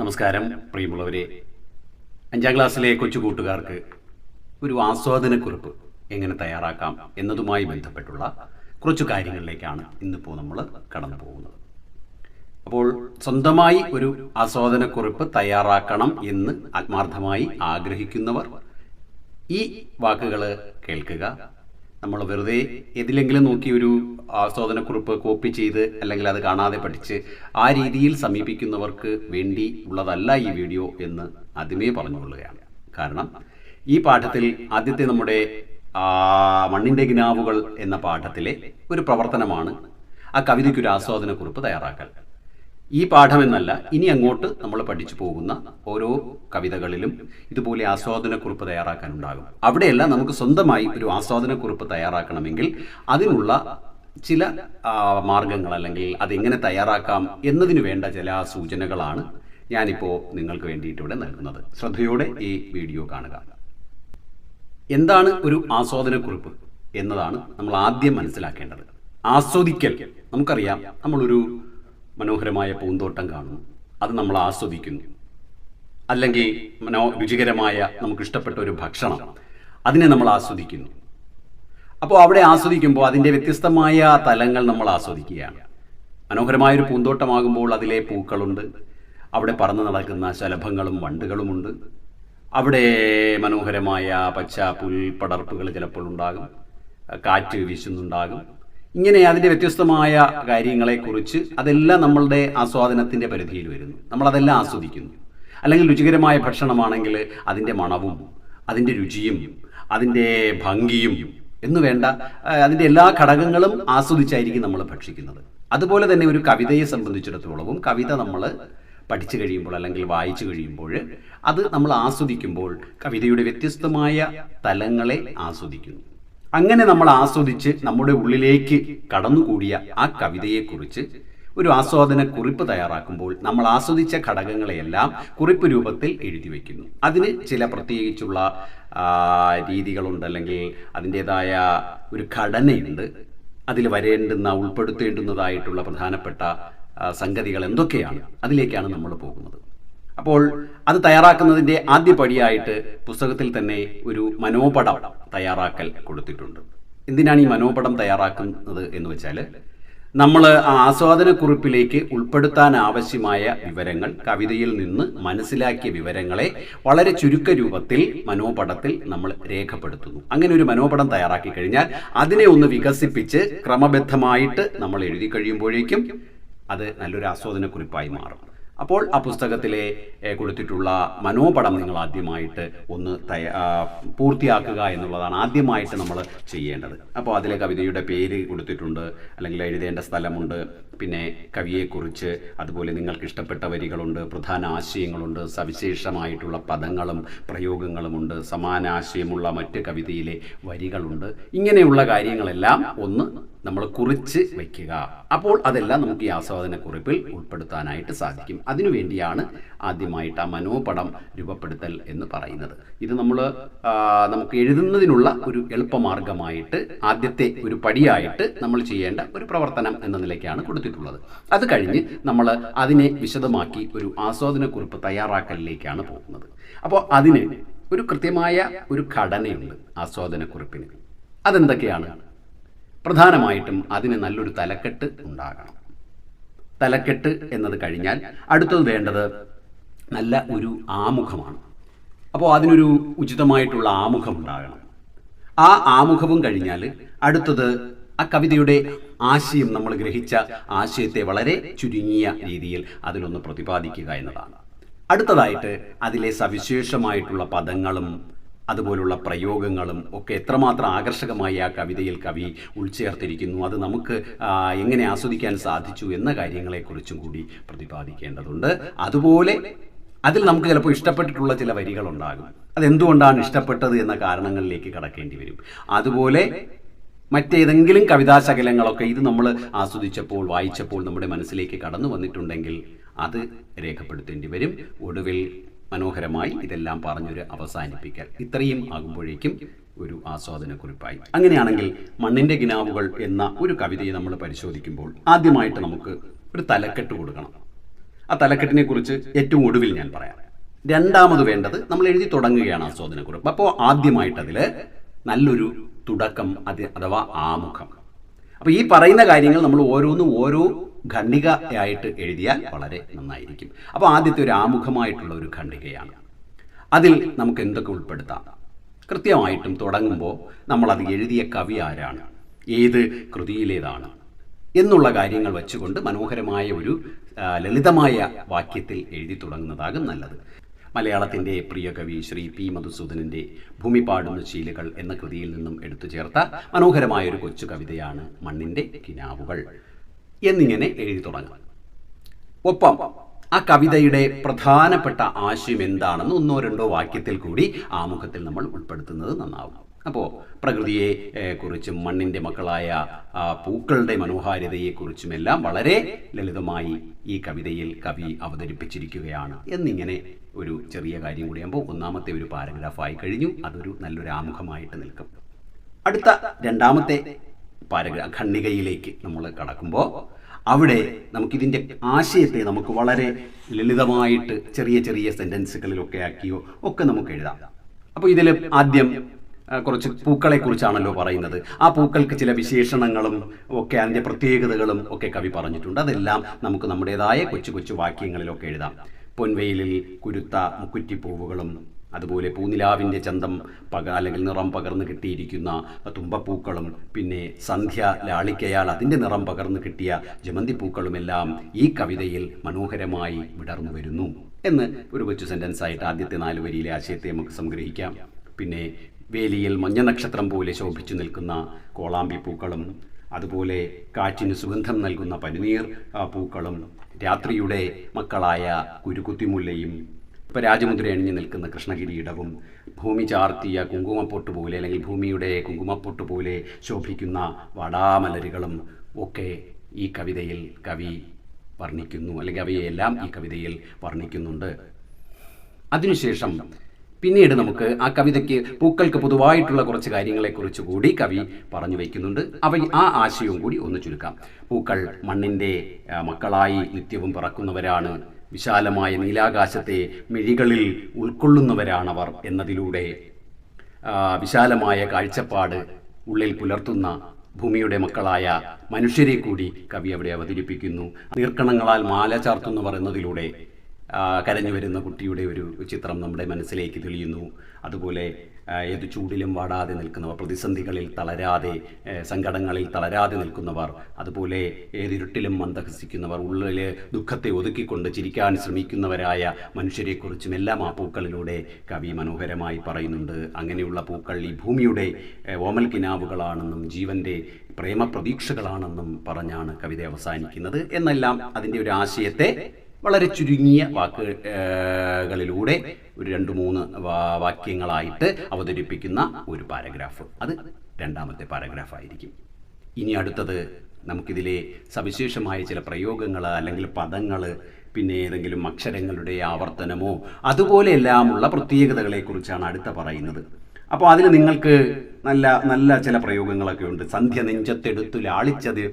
നമസ്കാരം പ്രിയമുള്ളവരെ. അഞ്ചാം ക്ലാസ്സിലെ കൊച്ചു കൂട്ടുകാർക്ക് ഒരു ആസ്വാദനക്കുറിപ്പ് എങ്ങനെ തയ്യാറാക്കാം എന്നതുമായി ബന്ധപ്പെട്ടുള്ള കുറച്ചു കാര്യങ്ങളിലേക്കാണ് ഇന്നിപ്പോൾ നമ്മൾ കടന്നു പോകുന്നത്. അപ്പോൾ സ്വന്തമായി ഒരു ആസ്വാദനക്കുറിപ്പ് തയ്യാറാക്കണം എന്ന് ആത്മാർത്ഥമായി ആഗ്രഹിക്കുന്നവർ ഈ വാക്കുകൾ കേൾക്കുക നമ്മൾ വെറുതെ ഏതിലെങ്കിലും നോക്കി ഒരു ആസ്വാദനക്കുറിപ്പ് കോപ്പി ചെയ്ത് അല്ലെങ്കിൽ അത് കാണാതെ പഠിച്ച് ആ രീതിയിൽ സമീപിക്കുന്നവർക്ക് വേണ്ടി ഉള്ളതല്ല ഈ വീഡിയോ എന്ന് ആദ്യമേ പറഞ്ഞുകൊള്ളുകയാണ്. കാരണം ഈ പാഠത്തിൽ ആദ്യത്തെ നമ്മുടെ മണ്ണിന്റെ ഗിനാവുകൾ എന്ന പാഠത്തിലെ ഒരു പ്രവർത്തനമാണ് ആ കവിതയ്ക്കൊരു ആസ്വാദനക്കുറിപ്പ് തയ്യാറാക്കൽ. ഈ പാഠമെന്നല്ല ഇനി അങ്ങോട്ട് നമ്മൾ പഠിച്ചു പോകുന്ന ഓരോ കവിതകളിലും ഇതുപോലെ ആസ്വാദനക്കുറിപ്പ് തയ്യാറാക്കാനുണ്ടാകും. അവിടെയെല്ലാം നമുക്ക് സ്വന്തമായി ഒരു ആസ്വാദനക്കുറിപ്പ് തയ്യാറാക്കണമെങ്കിൽ അതിനുള്ള ചില മാർഗങ്ങൾ അല്ലെങ്കിൽ അതെങ്ങനെ തയ്യാറാക്കാം എന്നതിന് വേണ്ട ചില സൂചനകളാണ് ഞാനിപ്പോൾ നിങ്ങൾക്ക് വേണ്ടിയിട്ട് ഇവിടെ നൽകുന്നത്. ശ്രദ്ധയോടെ ഈ വീഡിയോ കാണുക. എന്താണ് ഒരു ആസ്വാദനക്കുറിപ്പ് എന്നതാണ് നമ്മൾ ആദ്യം മനസ്സിലാക്കേണ്ടത്. ആസ്വദിക്കൽ. നമുക്കറിയാം നമ്മളൊരു മനോഹരമായ പൂന്തോട്ടം കാണുന്നു. അത് നമ്മൾ ആസ്വദിക്കുന്നു. അല്ലെങ്കിൽ മനോ രുചികരമായ നമുക്ക് ഇഷ്ടപ്പെട്ട ഒരു ഭക്ഷണം. അതിനെ നമ്മൾ ആസ്വദിക്കുന്നു. അപ്പോൾ അവിടെ ആസ്വദിക്കുമ്പോൾ അതിന്റെ വ്യത്യസ്തമായ തലങ്ങൾ നമ്മൾ ആസ്വദിക്കുകയാണ്. മനോഹരമായൊരു പൂന്തോട്ടമാകുമ്പോൾ അതിലെ പൂക്കളുണ്ട്. അവിടെ പറന്ന് നടക്കുന്ന ശലഭങ്ങളും വണ്ടുകളുമുണ്ട്. അവിടെ മനോഹരമായ പച്ച പുൽപ്പടർപ്പുകൾ ചിലപ്പോൾ ഉണ്ടാകും. കാറ്റ് വീശുന്നുണ്ടാകും. ഇങ്ങനെ അതിന്റെ വ്യത്യസ്തമായ കാര്യങ്ങളെക്കുറിച്ച് അതെല്ലാം നമ്മളുടെ ആസ്വാദനത്തിന്റെ പരിധിയിൽ വരുന്നു. നമ്മളതെല്ലാം ആസ്വദിക്കുന്നു. അല്ലെങ്കിൽ രുചികരമായ ഭക്ഷണമാണെങ്കിൽ അതിന്റെ മണവും അതിന്റെ രുചിയും അതിന്റെ ഭംഗിയും എന്നു വേണ്ട അതിന്റെ എല്ലാ ഘടകങ്ങളും ആസ്വദിച്ചായിരിക്കും നമ്മൾ ഭക്ഷിക്കുന്നത്. അതുപോലെ തന്നെ ഒരു കവിതയെ സംബന്ധിച്ചിടത്തോളവും കവിത നമ്മൾ പഠിച്ചു കഴിയുമ്പോൾ അല്ലെങ്കിൽ വായിച്ചു കഴിയുമ്പോൾ അത് നമ്മൾ ആസ്വദിക്കുമ്പോൾ കവിതയുടെ വ്യത്യസ്തമായ തലങ്ങളെ ആസ്വദിക്കുന്നു. അങ്ങനെ നമ്മൾ ആസ്വദിച്ച് നമ്മുടെ ഉള്ളിലേക്ക് കടന്നുകൂടിയ ആ കവിതയെക്കുറിച്ച് ഒരു ആസ്വാദന കുറിപ്പ് തയ്യാറാക്കുമ്പോൾ നമ്മൾ ആസ്വദിച്ച ഘടകങ്ങളെയെല്ലാം കുറിപ്പ് രൂപത്തിൽ എഴുതി വയ്ക്കുന്നു. അതിന് ചില പ്രത്യേകിച്ചുള്ള രീതികളുണ്ട്. അല്ലെങ്കിൽ അതിന്റേതായ ഒരു ഘടനയുണ്ട്. അതിൽ വരേണ്ടുന്ന ഉൾപ്പെടുത്തേണ്ടുന്നതായിട്ടുള്ള പ്രധാനപ്പെട്ട സംഗതികൾ എന്തൊക്കെയാണ്? അതിലേക്കാണ് നമ്മൾ പോകുന്നത്. അപ്പോൾ അത് തയ്യാറാക്കുന്നതിന്റെ ആദ്യ പടിയായിട്ട് പുസ്തകത്തിൽ തന്നെ ഒരു മനോപടം തയ്യാറാക്കൽ കൊടുത്തിട്ടുണ്ട്. എന്തിനാണ് ഈ മനോപടം തയ്യാറാക്കുന്നത് എന്ന് വെച്ചാൽ നമ്മൾ ആസ്വാദനക്കുറിപ്പിലേക്ക് ഉൾപ്പെടുത്താൻ ആവശ്യമായ വിവരങ്ങൾ കവിതയിൽ നിന്ന് മനസ്സിലാക്കിയ വിവരങ്ങളെ വളരെ ചുരുക്ക രൂപത്തിൽ മനോപടത്തിൽ നമ്മൾ രേഖപ്പെടുത്തുന്നു. അങ്ങനെ ഒരു മനോപടം തയ്യാറാക്കി കഴിഞ്ഞാൽ അതിനെ ഒന്ന് വികസിപ്പിച്ച് ക്രമബദ്ധമായിട്ട് നമ്മൾ എഴുതി കഴിയുമ്പോഴേക്കും അത് നല്ലൊരു ആസ്വാദനക്കുറിപ്പായി മാറും. അപ്പോൾ ആ പുസ്തകത്തിലെ കൊടുത്തിട്ടുള്ള മനോപടം നിങ്ങൾ ആദ്യമായിട്ട് ഒന്ന് തയ്യ പൂർത്തിയാക്കുക എന്നുള്ളതാണ് ആദ്യമായിട്ട് നമ്മൾ ചെയ്യേണ്ടത്. അപ്പോൾ അതിലെ കവിതയുടെ പേര് കൊടുത്തിട്ടുണ്ട് അല്ലെങ്കിൽ എഴുതേണ്ട സ്ഥലമുണ്ട് പിന്നെ കവിയെക്കുറിച്ച് അതുപോലെ നിങ്ങൾക്ക് ഇഷ്ടപ്പെട്ട വരികളുണ്ട് പ്രധാന ആശയങ്ങളുണ്ട് സവിശേഷമായിട്ടുള്ള പദങ്ങളും പ്രയോഗങ്ങളുമുണ്ട് സമാന ആശയമുള്ള മറ്റ് കവിതയിലെ വരികളുണ്ട്. ഇങ്ങനെയുള്ള കാര്യങ്ങളെല്ലാം ഒന്ന് നമ്മൾ കുറിച്ച് വയ്ക്കുക അപ്പോൾ അതെല്ലാം നമുക്ക് ഈ ആസ്വാദനക്കുറിപ്പിൽ ഉൾപ്പെടുത്താനായിട്ട് സാധിക്കും. അതിനുവേണ്ടിയാണ് ആദ്യമായിട്ട് ആ മനോപടം രൂപപ്പെടുത്തൽ എന്ന് പറയുന്നത്. ഇത് നമ്മൾ നമുക്ക് എഴുതുന്നതിനുള്ള ഒരു എളുപ്പമാർഗമായിട്ട് ആദ്യത്തെ ഒരു പടിയായിട്ട് നമ്മൾ ചെയ്യേണ്ട ഒരു പ്രവർത്തനം എന്ന നിലയ്ക്കാണ് കൊടുത്തിട്ടുള്ളത്. അത് കഴിഞ്ഞ് നമ്മൾ അതിനെ വിശദമാക്കി ഒരു ആസ്വാദനക്കുറിപ്പ് തയ്യാറാക്കലിലേക്കാണ് പോകുന്നത്. അപ്പോൾ അതിന് ഒരു കൃത്യമായ ഒരു ഘടനയുണ്ട് ആസ്വാദനക്കുറിപ്പിന്. അതെന്തൊക്കെയാണ്? പ്രധാനമായിട്ടും അതിന് നല്ലൊരു തലക്കെട്ട് ഉണ്ടാകണം. തലക്കെട്ട് എന്നത് കഴിഞ്ഞാൽ അടുത്തത് വേണ്ടത് നല്ല ഒരു ആമുഖമാണ്. അപ്പോൾ അതിനൊരു ഉചിതമായിട്ടുള്ള ആമുഖം ഉണ്ടാകണം. ആ ആമുഖവും കഴിഞ്ഞാൽ അടുത്തത് ആ കവിതയുടെ ആശയം നമ്മൾ ഗ്രഹിച്ച ആശയത്തെ വളരെ ചുരുങ്ങിയ രീതിയിൽ അതിലൊന്ന് പ്രതിപാദിക്കുക എന്നതാണ്. അടുത്തതായിട്ട് അതിലെ സവിശേഷമായിട്ടുള്ള പദങ്ങളും അതുപോലുള്ള പ്രയോഗങ്ങളും ഒക്കെ എത്രമാത്രം ആകർഷകമായി ആ കവിതയിൽ കവി ഉൾച്ചേർത്തിരിക്കുന്നു അത് നമുക്ക് എങ്ങനെ ആസ്വദിക്കാൻ സാധിച്ചു എന്ന കാര്യങ്ങളെക്കുറിച്ചും കൂടി പ്രതിപാദിക്കേണ്ടതുണ്ട്. അതുപോലെ അതിൽ നമുക്ക് ചിലപ്പോൾ ഇഷ്ടപ്പെട്ടിട്ടുള്ള ചില വരികളുണ്ടാകും. അതെന്തുകൊണ്ടാണ് ഇഷ്ടപ്പെട്ടത് എന്ന കാരണങ്ങളിലേക്ക് കടക്കേണ്ടി വരും. അതുപോലെ മറ്റേതെങ്കിലും കവിതാശകലങ്ങളൊക്കെ ഇത് നമ്മൾ ആസ്വദിച്ചപ്പോൾ വായിച്ചപ്പോൾ നമ്മുടെ മനസ്സിലേക്ക് കടന്നു വന്നിട്ടുണ്ടെങ്കിൽ അത് രേഖപ്പെടുത്തേണ്ടി വരും. ഒടുവിൽ മനോഹരമായി ഇതെല്ലാം പറഞ്ഞൊരു അവസാനിപ്പിക്കൽ. ഇത്രയും ആകുമ്പോഴേക്കും ഒരു ആസ്വാദനക്കുറിപ്പായി. അങ്ങനെയാണെങ്കിൽ മണ്ണിന്റെ ഗിനാവുകൾ എന്ന ഒരു കവിതയെ നമ്മൾ പരിശോധിക്കുമ്പോൾ ആദ്യമായിട്ട് നമുക്ക് ഒരു തലക്കെട്ട് കൊടുക്കണം. ആ തലക്കെട്ടിനെ കുറിച്ച് ഏറ്റവും ഒടുവിൽ ഞാൻ പറയാം. രണ്ടാമത് വേണ്ടത് നമ്മൾ എഴുതി തുടങ്ങുകയാണ് ആസ്വാദനക്കുറിപ്പ്. അപ്പോൾ ആദ്യമായിട്ടതിൽ നല്ലൊരു തുടക്കം അത് അഥവാ ആമുഖം. അപ്പോൾ ഈ പറയുന്ന കാര്യങ്ങൾ നമ്മൾ ഓരോന്നും ഓരോ ഖണ്ഡികയായിട്ട് എഴുതിയാൽ വളരെ നന്നായിരിക്കും. അപ്പോൾ ആദ്യത്തെ ഒരു ആമുഖമായിട്ടുള്ള ഒരു ഖണ്ഡികയാണ്. അതിൽ നമുക്ക് എന്തൊക്കെ ഉൾപ്പെടുത്താം? കൃത്യമായിട്ടും തുടങ്ങുമ്പോൾ നമ്മളത് എഴുതിയ കവി ആരാണ്? ഏത് കൃതിയിലേതാണ്? എന്നുള്ള കാര്യങ്ങൾ വെച്ചുകൊണ്ട് മനോഹരമായ ഒരു ലളിതമായ വാക്യത്തിൽ എഴുതി തുടങ്ങുന്നതാകും നല്ലത്. മലയാളത്തിന്റെ പ്രിയ കവി ശ്രീ പി മധുസൂദനന്റെ ഭൂമി പാടുന്ന ശീലകൾ എന്ന കൃതിയിൽ നിന്നും എടുത്തു ചേർത്ത മനോഹരമായ ഒരു കൊച്ചു കവിതയാണ് മണ്ണിന്റെ കിനാവുകൾ. എന്നിങ്ങനെ എഴുതി തുടങ്ങും. ഒപ്പം ആ കവിതയുടെ പ്രധാനപ്പെട്ട ആശയം എന്താണെന്ന് ഒന്നോ രണ്ടോ വാക്യത്തിൽ കൂടി ആമുഖത്തിൽ നമ്മൾ ഉൾപ്പെടുത്തുന്നത് നന്നാവും. അപ്പോൾ പ്രകൃതിയെ കുറിച്ചും മണ്ണിന്റെ മക്കളായ പൂക്കളുടെ മനോഹാരിതയെക്കുറിച്ചുമെല്ലാം വളരെ ലളിതമായി ഈ കവിതയിൽ കവി അവതരിപ്പിച്ചിരിക്കുകയാണ്. എന്നിങ്ങനെ ഒരു ചെറിയ കാര്യം കൂടിയാകുമ്പോൾ ഒന്നാമത്തെ ഒരു പാരഗ്രാഫായി കഴിഞ്ഞു. അതൊരു നല്ലൊരു ആമുഖമായിട്ട് നിൽക്കും. അടുത്ത രണ്ടാമത്തെ പാരഗ്രാ ഖണ്ണികയിലേക്ക് നമ്മൾ കടക്കുമ്പോൾ അവിടെ നമുക്കിതിന്റെ ആശയത്തെ നമുക്ക് വളരെ ലളിതമായിട്ട് ചെറിയ ചെറിയ സെന്റൻസുകളിലൊക്കെ ആക്കിയോ ഒക്കെ നമുക്ക് എഴുതാം. അപ്പോൾ ഇതിൽ ആദ്യം കുറച്ച് പൂക്കളെ കുറിച്ചാണല്ലോ പറയുന്നത്. ആ പൂക്കൾക്ക് ചില വിശേഷണങ്ങളും ഒക്കെ അതിന്റെ പ്രത്യേകതകളും ഒക്കെ കവി പറഞ്ഞിട്ടുണ്ട്. അതെല്ലാം നമുക്ക് നമ്മുടേതായ കൊച്ചു കൊച്ചു വാക്യങ്ങളിലൊക്കെ എഴുതാം. പൊൻവെയിലിൽ കുരുത്ത മുക്കുറ്റിപ്പൂവുകളും അതുപോലെ പൂനിലാവിന്റെ ചന്തം പക അല്ലെങ്കിൽ നിറം പകർന്ന് കിട്ടിയിരിക്കുന്ന തുമ്പപ്പൂക്കളും പിന്നെ സന്ധ്യ ലാളിക്കയാൽ അതിന്റെ നിറം പകർന്ന് കിട്ടിയ ജമന്തിപ്പൂക്കളുമെല്ലാം ഈ കവിതയിൽ മനോഹരമായി വിടർന്നു വരുന്നു. എന്ന് ഒരു കൊച്ചു സെന്റൻസായിട്ട് ആദ്യത്തെ നാല് വരിയിലെ ആശയത്തെ നമുക്ക് സംഗ്രഹിക്കാം. പിന്നെ വേലിയിൽ മഞ്ഞ നക്ഷത്രം പോലെ ശോഭിച്ചു നിൽക്കുന്ന കോളാമ്പി പൂക്കളും അതുപോലെ കാറ്റിന് സുഗന്ധം നൽകുന്ന പനിനീർ പൂക്കളും രാത്രിയുടെ മക്കളായ കുരുകുത്തിമുല്ലയും ഇപ്പം രാജമുദ്ര അണിഞ്ഞു നിൽക്കുന്ന കൃഷ്ണകിരീടവും ഭൂമി ചാർത്തിയ കുങ്കുമപ്പൊട്ട് പോലെ അല്ലെങ്കിൽ ഭൂമിയുടെ കുങ്കുമപ്പൊട്ട് പോലെ ശോഭിക്കുന്ന വടാമലരുകളും ഒക്കെ ഈ കവിതയിൽ കവി വർണിക്കുന്നു അല്ലെങ്കിൽ അവയെല്ലാം ഈ കവിതയിൽ വർണിക്കുന്നുണ്ട്. അതിനുശേഷം പിന്നീട് നമുക്ക് ആ കവിതയ്ക്ക് പൂക്കൾക്ക് പൊതുവായിട്ടുള്ള കുറച്ച് കാര്യങ്ങളെക്കുറിച്ച് കൂടി കവി പറഞ്ഞു വയ്ക്കുന്നുണ്ട്. അവ ആ ആശയവും കൂടി ഒന്ന് ചുരുക്കാം. പൂക്കൾ മണ്ണിന്റെ മക്കളായി നിത്യവും പിറക്കുന്നവരാണ്. വിശാലമായ നീലാകാശത്തെ മിഴികളിൽ ഉൾക്കൊള്ളുന്നവരാണവർ എന്നതിലൂടെ വിശാലമായ കാഴ്ചപ്പാട് ഉള്ളിൽ പുലർത്തുന്ന ഭൂമിയുടെ മക്കളായ മനുഷ്യരെ കൂടി കവി അവിടെ അവതരിപ്പിക്കുന്നു. നീർക്കണങ്ങളാൽ മാല ചാർത്തുന്നവർ എന്നതിലൂടെ കരഞ്ഞു വരുന്ന കുട്ടിയുടെ ഒരു ചിത്രം നമ്മുടെ മനസ്സിലേക്ക് തെളിയുന്നു. അതുപോലെ ഏത് ചൂടിലും വാടാതെ നിൽക്കുന്നവർ പ്രതിസന്ധികളിൽ തളരാതെ സങ്കടങ്ങളിൽ തളരാതെ നിൽക്കുന്നവർ അതുപോലെ ഏതിരുട്ടിലും മന്ദഹസിക്കുന്നവർ ഉള്ളിൽ ദുഃഖത്തെ ഒതുക്കിക്കൊണ്ട് ചിരിക്കാൻ ശ്രമിക്കുന്നവരായ മനുഷ്യരെക്കുറിച്ചും എല്ലാം ആ പൂക്കളിലൂടെ കവി മനോഹരമായി പറയുന്നുണ്ട്. അങ്ങനെയുള്ള പൂക്കൾ ഈ ഭൂമിയുടെ ഓമൽ കിനാവുകളാണെന്നും ജീവന്റെ പ്രേമപ്രതീക്ഷകളാണെന്നും പറഞ്ഞാണ് കവിത അവസാനിക്കുന്നത്. എന്നെല്ലാം അതിന്റെ ഒരു ആശയത്തെ വളരെ ചുരുങ്ങിയ വാക്കുകളിലൂടെ ഒരു രണ്ട് മൂന്ന് വാക്യങ്ങളായിട്ട് അവതരിപ്പിക്കുന്ന ഒരു പാരഗ്രാഫ്. അത് രണ്ടാമത്തെ പാരഗ്രാഫ് ആയിരിക്കും ഇനി അടുത്തത് നമുക്കിതിലെ സവിശേഷമായ ചില പ്രയോഗങ്ങൾ അല്ലെങ്കിൽ പദങ്ങൾ പിന്നെ ഏതെങ്കിലും അക്ഷരങ്ങളുടെ ആവർത്തനമോ അതുപോലെയെല്ലാമുള്ള പ്രത്യേകതകളെക്കുറിച്ചാണ് അടുത്ത പറയുന്നത്. അപ്പോൾ അതിൽ നിങ്ങൾക്ക് നല്ല നല്ല ചില പ്രയോഗങ്ങളൊക്കെ ഉണ്ട്. സന്ധ്യ നെഞ്ചത്തെടുത്തു ലാളിച്ചത്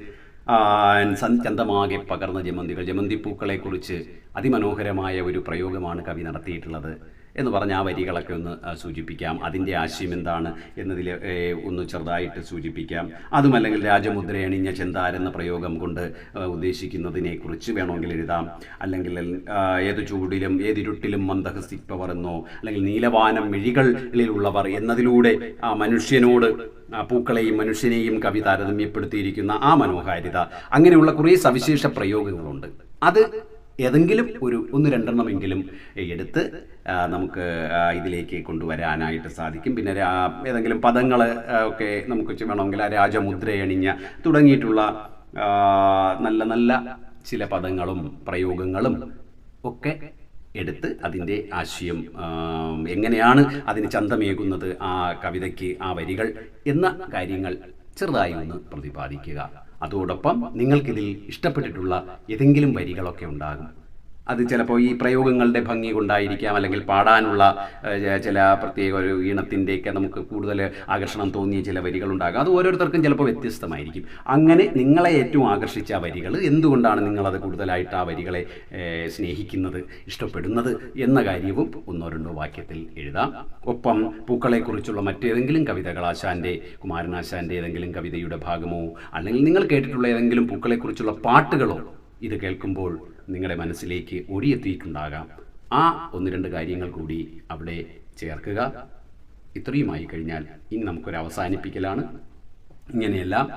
ചന്തമാകെ പകർന്ന ജമന്തികൾ. ജമന്തിപ്പൂക്കളെക്കുറിച്ച് അതിമനോഹരമായ ഒരു പ്രയോഗമാണ് കവി നടത്തിയിട്ടുള്ളത്. എന്ന് പറഞ്ഞ ആ വരികളൊക്കെ ഒന്ന് സൂചിപ്പിക്കാം. അതിന്റെ ആശയം എന്താണ് എന്നതിൽ ഒന്ന് ചെറുതായിട്ട് സൂചിപ്പിക്കാം. അതുമല്ലെങ്കിൽ രാജമുദ്ര അണിഞ്ഞ ചെന്താരെന്ന പ്രയോഗം കൊണ്ട് ഉദ്ദേശിക്കുന്നതിനെക്കുറിച്ച് വേണമെങ്കിൽ എഴുതാം. അല്ലെങ്കിൽ ഏത് ചൂടിലും ഏതിരുട്ടിലും മന്ദഹസിപ്പവർ എന്നോ അല്ലെങ്കിൽ നീലവാനം മിഴികളിലുള്ളവർ എന്നതിലൂടെ ആ മനുഷ്യനോട് പൂക്കളെയും മനുഷ്യനെയും കവി താരതമ്യപ്പെടുത്തിയിരിക്കുന്ന ആ മനോഹാരിത. അങ്ങനെയുള്ള കുറേ സവിശേഷ പ്രയോഗങ്ങളുണ്ട്. അത് ഏതെങ്കിലും ഒരു ഒന്ന് രണ്ടെണ്ണമെങ്കിലും എടുത്ത് നമുക്ക് ഇതിലേക്ക് കൊണ്ടുവരാനായിട്ട് സാധിക്കും. പിന്നെ ഏതെങ്കിലും പദങ്ങൾ ഒക്കെ നമുക്ക് വേണമെങ്കിൽ ആ രാജമുദ്രയണിഞ്ഞ തുടങ്ങിയിട്ടുള്ള നല്ല നല്ല ചില പദങ്ങളും പ്രയോഗങ്ങളും ഒക്കെ എടുത്ത് അതിന്റെ ആശയം എങ്ങനെയാണ് അതിന് ചന്തമേകുന്നത് ആ കവിതയ്ക്ക് ആ വരികൾ എന്ന കാര്യങ്ങൾ ചെറുതായി ഒന്ന് പ്രതിപാദിക്കുക. അതോടൊപ്പം നിങ്ങൾക്കിതിൽ ഇഷ്ടപ്പെട്ടിട്ടുള്ള ഏതെങ്കിലും വരികളൊക്കെ ഉണ്ടാകും. അത് ചിലപ്പോൾ ഈ പ്രയോഗങ്ങളുടെ ഭംഗി കൊണ്ടായിരിക്കാം അല്ലെങ്കിൽ പാടാനുള്ള ചില പ്രത്യേക ഒരു ഈണത്തിന്റെയൊക്കെ നമുക്ക് കൂടുതൽ ആകർഷണം തോന്നിയ ചില വരികളുണ്ടാകാം അത് ഓരോരുത്തർക്കും ചിലപ്പോൾ വ്യത്യസ്തമായിരിക്കും. അങ്ങനെ നിങ്ങളെ ഏറ്റവും ആകർഷിച്ച വരികൾ എന്തുകൊണ്ടാണ് നിങ്ങളത് കൂടുതലായിട്ട് ആ വരികളെ സ്നേഹിക്കുന്നത് ഇഷ്ടപ്പെടുന്നത് എന്ന കാര്യവും ഒന്നോ രണ്ടോ വാക്യത്തിൽ എഴുതാം. ഒപ്പം പൂക്കളെക്കുറിച്ചുള്ള മറ്റേതെങ്കിലും കവിതകൾ ആശാന്റെ കുമാരനാശാന്റെ ഏതെങ്കിലും കവിതയുടെ ഭാഗമോ അല്ലെങ്കിൽ നിങ്ങൾ കേട്ടിട്ടുള്ള ഏതെങ്കിലും പൂക്കളെക്കുറിച്ചുള്ള പാട്ടുകളോ ഇത് കേൾക്കുമ്പോൾ നിങ്ങളുടെ മനസ്സിലേക്ക് ഓടിയെത്തിയിട്ടുണ്ടാകാം ആ ഒന്ന് രണ്ട് കാര്യങ്ങൾ കൂടി അവിടെ ചേർക്കുക. ഇത്രയുമായി കഴിഞ്ഞാൽ ഇനി നമുക്കൊരു അവസാനിപ്പിക്കലാണ്. ഇങ്ങനെയെല്ലാം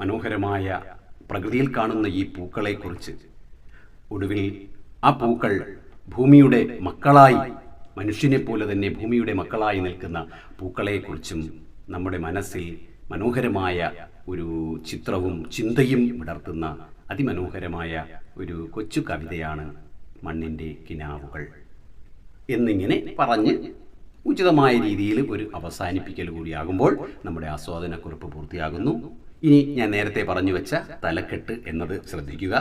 മനോഹരമായ പ്രകൃതിയിൽ കാണുന്ന ഈ പൂക്കളെക്കുറിച്ച് ഒടുവിൽ ആ പൂക്കൾ ഭൂമിയുടെ മക്കളായി മനുഷ്യനെ പോലെ തന്നെ ഭൂമിയുടെ മക്കളായി നിൽക്കുന്ന പൂക്കളെക്കുറിച്ചും നമ്മുടെ മനസ്സിൽ മനോഹരമായ ഒരു ചിത്രവും ചിന്തയും വിടർത്തുന്ന അതിമനോഹരമായ ഒരു കൊച്ചു കവിതയാണ് മണ്ണിന്റെ കിനാവുകൾ. എന്നിങ്ങനെ പറഞ്ഞ് ഉചിതമായ രീതിയിൽ ഒരു അവസാനിപ്പിക്കൽ കൂടിയാകുമ്പോൾ നമ്മുടെ ആസ്വാദനക്കുറിപ്പ് പൂർത്തിയാകുന്നു. ഇനി ഞാൻ നേരത്തെ പറഞ്ഞു വെച്ച തലക്കെട്ട് എന്നത് ശ്രദ്ധിക്കുക.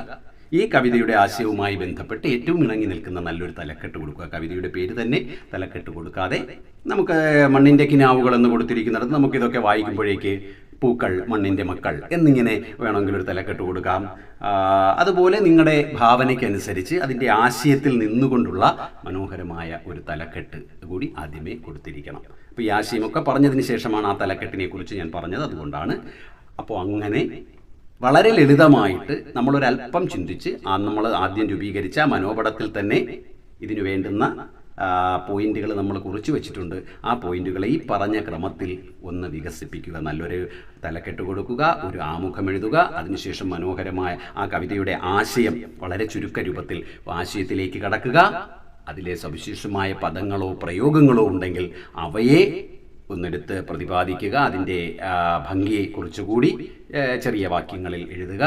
ഈ കവിതയുടെ ആശയവുമായി ബന്ധപ്പെട്ട് ഏറ്റവും ഇണങ്ങി നിൽക്കുന്ന നല്ലൊരു തലക്കെട്ട് കൊടുക്കുക. കവിതയുടെ പേര് തന്നെ തലക്കെട്ട് കൊടുക്കാതെ നമുക്ക് മണ്ണിന്റെ കിനാവുകൾ എന്ന് കൊടുത്തിരിക്കുന്നിടത്ത് നമുക്കിതൊക്കെ വായിക്കുമ്പോഴേക്ക് പൂക്കൾ മണ്ണിന്റെ മക്കൾ എന്നിങ്ങനെ വേണമെങ്കിൽ ഒരു തലക്കെട്ട് കൊടുക്കാം. അതുപോലെ നിങ്ങളുടെ ഭാവനയ്ക്കനുസരിച്ച് അതിന്റെ ആശയത്തിൽ നിന്നുകൊണ്ടുള്ള മനോഹരമായ ഒരു തലക്കെട്ട് കൂടി ആദ്യമേ കൊടുത്തിരിക്കണം. അപ്പോൾ ഈ ആശയമൊക്കെ പറഞ്ഞതിന് ശേഷമാണ് ആ തലക്കെട്ടിനെ കുറിച്ച് ഞാൻ പറഞ്ഞത്. അതുകൊണ്ടാണ് അപ്പോൾ അങ്ങനെ വളരെ ലളിതമായിട്ട് നമ്മളൊരല്പം ചിന്തിച്ച് ആ നമ്മൾ ആദ്യം രൂപീകരിച്ച മനോപടത്തിൽ തന്നെ ഇതിനു വേണ്ടുന്ന പോയിന്റുകൾ നമ്മൾ കുറിച്ച് വെച്ചിട്ടുണ്ട്. ആ പോയിന്റുകളെ ഈ പറഞ്ഞ ക്രമത്തിൽ ഒന്ന് വികസിപ്പിക്കുക. നല്ലൊരു തലക്കെട്ട് കൊടുക്കുക ഒരു ആമുഖം എഴുതുക അതിനുശേഷം മനോഹരമായ ആ കവിതയുടെ ആശയം വളരെ ചുരുക്ക രൂപത്തിൽ ആശയത്തിലേക്ക് കടക്കുക. അതിലെ സവിശേഷമായ പദങ്ങളോ പ്രയോഗങ്ങളോ ഉണ്ടെങ്കിൽ അവയെ ഒന്നെടുത്ത് പ്രതിപാദിക്കുക അതിന്റെ ഭംഗിയെക്കുറിച്ച് ഭംഗിയെ കുറിച്ചുകൂടി ചെറിയ വാക്യങ്ങളിൽ എഴുതുക.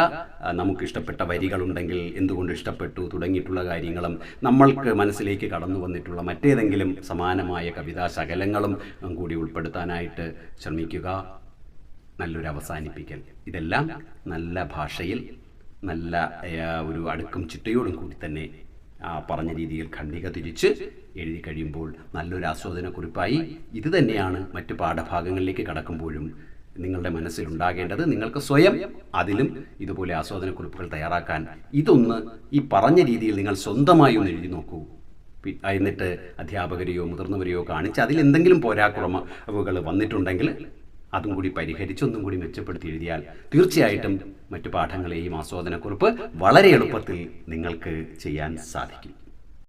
നമുക്ക് നമുക്കിഷ്ടപ്പെട്ട വരികളുണ്ടെങ്കിൽ എന്തുകൊണ്ട് ഇഷ്ടപ്പെട്ടു തുടങ്ങിയിട്ടുള്ള കാര്യങ്ങളും നമ്മൾക്ക് മനസ്സിലേക്ക് കടന്നു വന്നിട്ടുള്ള മറ്റേതെങ്കിലും സമാനമായ കവിതാ ശകലങ്ങളും കൂടി ഉൾപ്പെടുത്താനായിട്ട് ശ്രമിക്കുക. നല്ലൊരു അവസാനിപ്പിക്കൽ. ഇതെല്ലാം നല്ല ഭാഷയിൽ നല്ല ഒരു അടുക്കും ചിട്ടയോടും കൂടി തന്നെ പറഞ്ഞ രീതിയിൽ ഖണ്ഡിക തിരിച്ച് എഴുതി കഴിയുമ്പോൾ നല്ലൊരു ആസ്വാദനക്കുറിപ്പായി ഇത് തന്നെയാണ് മറ്റ് പാഠഭാഗങ്ങളിലേക്ക് കടക്കുമ്പോഴും നിങ്ങളുടെ മനസ്സിലുണ്ടാകേണ്ടത്. നിങ്ങൾക്ക് സ്വയം അതിലും ഇതുപോലെ ആസ്വാദനക്കുറിപ്പുകൾ തയ്യാറാക്കാൻ ഇതൊന്ന് ഈ പറഞ്ഞ രീതിയിൽ നിങ്ങൾ സ്വന്തമായി ഒന്ന് എഴുതി നോക്കൂ. എന്നിട്ട് അധ്യാപകരെയോ മുതിർന്നവരെയോ കാണിച്ച് അതിൽ എന്തെങ്കിലും പോരാക്കുറവുകൾ വന്നിട്ടുണ്ടെങ്കിൽ അതും കൂടി പരിഹരിച്ച് ഒന്നും കൂടി മെച്ചപ്പെടുത്തി എഴുതിയാൽ തീർച്ചയായിട്ടും മറ്റു പാഠങ്ങളെയും ആസ്വാദനക്കുറിപ്പ് വളരെ എളുപ്പത്തിൽ നിങ്ങൾക്ക് ചെയ്യാൻ സാധിക്കും.